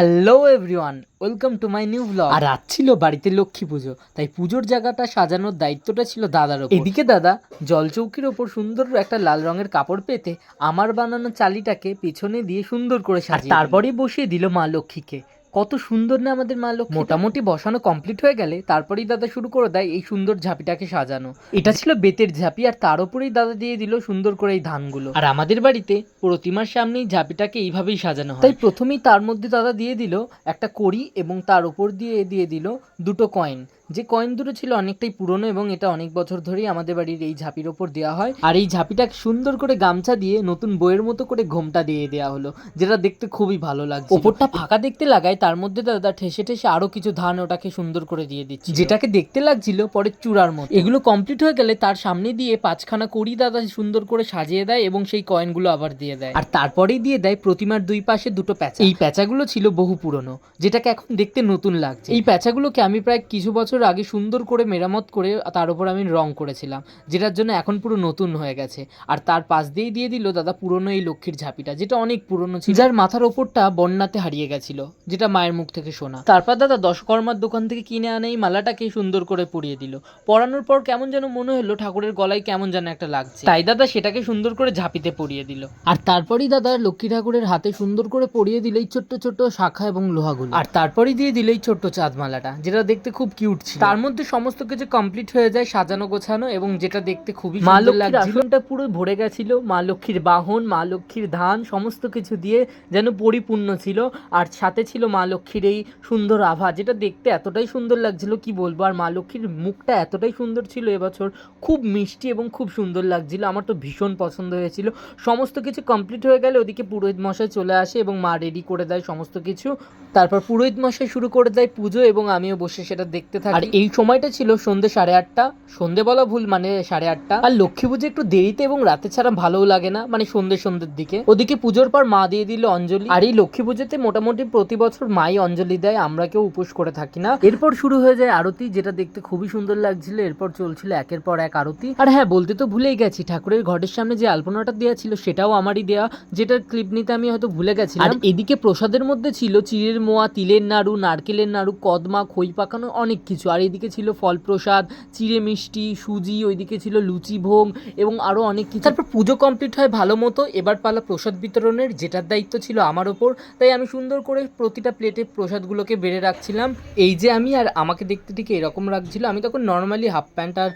Hello everyone welcome to my new blog আর রাত ছিল বাড়িতে লক্ষ্মী পুজো তাই পুজোর জায়গাটা সাজানোর দায়িত্বটা ছিল দাদার ওপর। এদিকে দাদা জলচৌকির ওপর সুন্দর একটা লাল রঙের কাপড় পেতে আমার বানানো চালিটাকে পেছনে দিয়ে সুন্দর করে সাজিয়ে তারপরে বসিয়ে দিল মা লক্ষ্মীকে। কত সুন্দর না আমাদের মা লক্ষ্মী মোটামুটি বসানো কমপ্লিট হয়ে গেলে তারপরেই দাদা শুরু করে দেয় এই সুন্দর ঝাঁপিটাকে সাজানো। এটা ছিল বেতের ঝাঁপি আর তার উপরেই দাদা দিয়ে দিল সুন্দর করে এই ধানগুলো। আর আমাদের বাড়িতে প্রতিমার সামনেই ঝাঁপিটাকে এইভাবেই সাজানো হয়। তাই প্রথমেই তার মধ্যে দাদা দিয়ে দিল একটা কড়ি এবং তার উপর দিয়ে দিয়ে দিল দুটো কয়েন যে কয়েন দুটো ছিল অনেকটাই পুরনো এবং এটা অনেক বছর ধরেই আমাদের বাড়ির এই ঝাঁপির ওপর দেওয়া হয়। আর এই ঝাঁপিটা সুন্দর করে গামছা দিয়ে নতুন বইয়ের মতো করে ঘোমটা দিয়ে দেওয়া হলো যেটা দেখতে খুবই ভালো লাগছে ওপরটা ফাঁকা দেখতে লাগায় তার মধ্যে দাদা ঠেসে ঠেসে আরও কিছু ধান ওটাকে সুন্দর করে দিয়ে দিচ্ছে যেটাকে দেখতে লাগছিল পরে চূড়ার মতো। এগুলো কমপ্লিট হয়ে গেলে তার সামনে দিয়ে পাঁচখানা কড়ি দাদা সুন্দর করে সাজিয়ে দেয় এবং সেই কয়েনগুলো আবার দিয়ে দেয়। আর তারপরেই দিয়ে দেয় প্রতিমার দুই পাশে দুটো প্যাঁচা। এই প্যাঁচাগুলো ছিল বহু পুরনো যেটাকে এখন দেখতে নতুন লাগছে। এই প্যাঁচাগুলোকে আমি প্রায় কিছু বছর আগে সুন্দর করে মেরামত করে তার উপর আমি রং করেছিলাম, যেটার জন্য এখন পুরো নতুন হয়ে গেছে। আর তার পাশ দিয়েই দিয়ে দিল দাদা পুরনো এই লক্ষ্মীর ঝাঁপিটা, যেটা অনেক পুরনো ছিল। যার মাথার ওপরটা বন্যাতে হারিয়ে গেছিল, যেটা মায়ের মুখ থেকে শোনা। তারপর দাদা দশকর্মার দোকান থেকে কিনে আনে এই মালাটাকে সুন্দর করে পরিয়ে দিল। পরানোর পর কেমন যেন মনে হলো ঠাকুরের গলায় কেমন যেন একটা লাগছে। তাই দাদা সেটাকে সুন্দর করে ঝাঁপিতে পরিয়ে দিল। আর তারপরেই দাদা লক্ষ্মী ঠাকুরের হাতে সুন্দর করে পরিয়ে দিল এই ছোট্ট ছোট্ট শাখা এবং লোহাগুলো। আর তারপরেই দিয়ে দিল এই ছোট্ট চাঁদমালাটা যেটা দেখতে খুব কিউট ছিল তার মধ্যে সমস্ত কিছু কমপ্লিট হয়ে যায় সাজানো গোছানো এবং যেটা দেখতে খুবই মা লক্ষ্মীর আসনটা পুরো ভরে গেছিল মা লক্ষ্মীর বাহন মা লক্ষ্মীর ধান সমস্ত কিছু দিয়ে যেন পরিপূর্ণ ছিল। আর সাথে ছিল মা লক্ষ্মীর এই সুন্দর আভা যেটা দেখতে এতটাই সুন্দর লাগছিল কি বলব আর মা লক্ষ্মীর মুখটা এতটাই সুন্দর ছিল এবছর। খুব মিষ্টি এবং খুব সুন্দর লাগছিল আমার তো ভীষণ পছন্দ হয়েছিল। সমস্ত কিছু কমপ্লিট হয়ে গেলে ওদিকে পুরোহিত মশাই চলে আসে এবং মা রেডি করে দেয় সমস্ত কিছু। তারপর পুরোহিত মশাই শুরু করে দেয় পুজো এবং আমিও বসে সেটা দেখতে থাকি। আর এই সময়টা ছিল সন্ধ্যে সাড়ে আটটা। সন্ধে বলা ভুল মানে সাড়ে আটটা। আর লক্ষ্মী পুজো একটু দেরিতে এবং রাতে ছাড়া ভালোও লাগে না মানে সন্ধ্যে সন্ধ্যের দিকে। ওদিকে পুজোর পর মা দিয়ে দিল অঞ্জলি। আর এই লক্ষ্মী পুজোতে মোটামুটি প্রতি বছর মাই অঞ্জলি দেয়, আমরা কেউ উপোস করে থাকি না। এরপর শুরু হয়ে যায় আরতি, যেটা দেখতে খুবই সুন্দর লাগছিল। এরপর চলছিল একের পর এক আরতি। আর হ্যাঁ বলতে তো ভুলেই গেছি, ঠাকুরের ঘরের সামনে যে আলপনাটা দেওয়া ছিল, সেটাও আমারই দেওয়া যেটার ক্লিপ নিতে আমি হয়তো ভুলে গেছি আর এদিকে প্রসাদের মধ্যে ছিল চিড়ের মোয়া, তিলের নাড়ু, নারকেলের নাড়ু, কদমা, খই পাকানো অনেক কিছু আর এদিকে ছিল ফল প্রসাদ চিড়ে মিষ্টি, সুজি, ওইদিকে ছিল লুচি ভোগ এবং আরও অনেক কিছু। তারপর পুজো কমপ্লিট হয় ভালো মতো, এবার পালা প্রসাদ বিতরণের যেটার দায়িত্ব ছিল আমার ওপর, তাই আমি সুন্দর করে প্রতিটা প্লেটে প্রসাদগুলোকে বেড়ে রাখছিলাম। এই যে আমি আর আমাকে দেখতে ঠিক এরকম রাখছিল আমি তখন নর্মালি হাফ প্যান্ট আর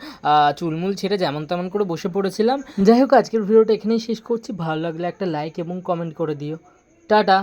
চুলমুল ছেড়ে যেমন তেমন করে বসে পড়েছিলাম। যাই হোক, আজকের ভিডিওটা এখানেই শেষ করছি। ভালো লাগলে একটা লাইক এবং কমেন্ট করে দিও। টাটা!